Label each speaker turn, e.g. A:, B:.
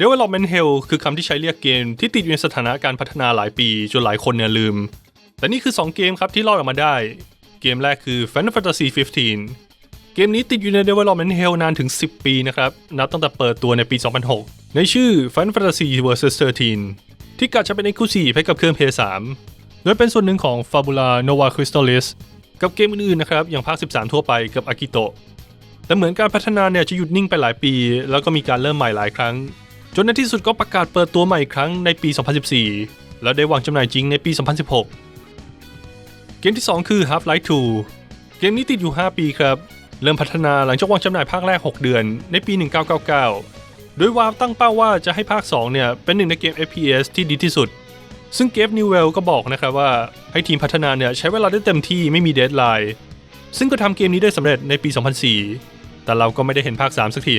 A: Development Hell คือคำที่ใช้เรียกเกมที่ติดอยู่ในสถานะการพัฒนาหลายปีจนหลายคนเนี่ยลืม แต่นี่คือ 2 เกมครับที่รอดออกมาได้ เกมแรกคือ Final Fantasy 15 เกมนี้ติดอยู่ใน Development Hell นานถึง 10 ปีนะครับ นับตั้งแต่เปิดตัวในปี 2006 ในชื่อ Final Fantasy vs 13 ที่กะจะเป็น Exclusive ให้กับเครื่อง PS3 โดยเป็นส่วนหนึ่งของ Fabula Nova Crystallis กับเกมอื่นๆนะครับอย่างภาค 13 ทั่วไปกับ Akito แต่เหมือนการพัฒนาเนี่ยจะหยุดนิ่งไปหลายปี แล้วก็มีการเริ่มใหม่หลายครั้ง จนในที่สุดก็ประกาศเปิดตัวใหม่อีกครั้งในปี 2014 แล้วได้วางจำหน่ายจริงในปี 2016 เกมที่ 2 คือ Half-Life 2 เกมนี้ติดอยู่ 5 ปีครับ เริ่มพัฒนาหลังจากวางจำหน่ายภาคแรก 6 เดือนในปี 1999 โดยวาวตั้งเป้าว่าจะให้ภาค 2 เนี่ย เป็นหนึ่งในเกม FPS ที่ดีที่สุด ซึ่งเกฟนิวเวลก็บอกนะครับว่าให้ทีมพัฒนาเนี่ยใช้เวลาได้เต็มที่ไม่มีเดทไลน์ซึ่งก็ทำเกมนี้ได้สำเร็จในปี 2004 แต่เราก็ไม่ได้เห็นภาค 3 สักที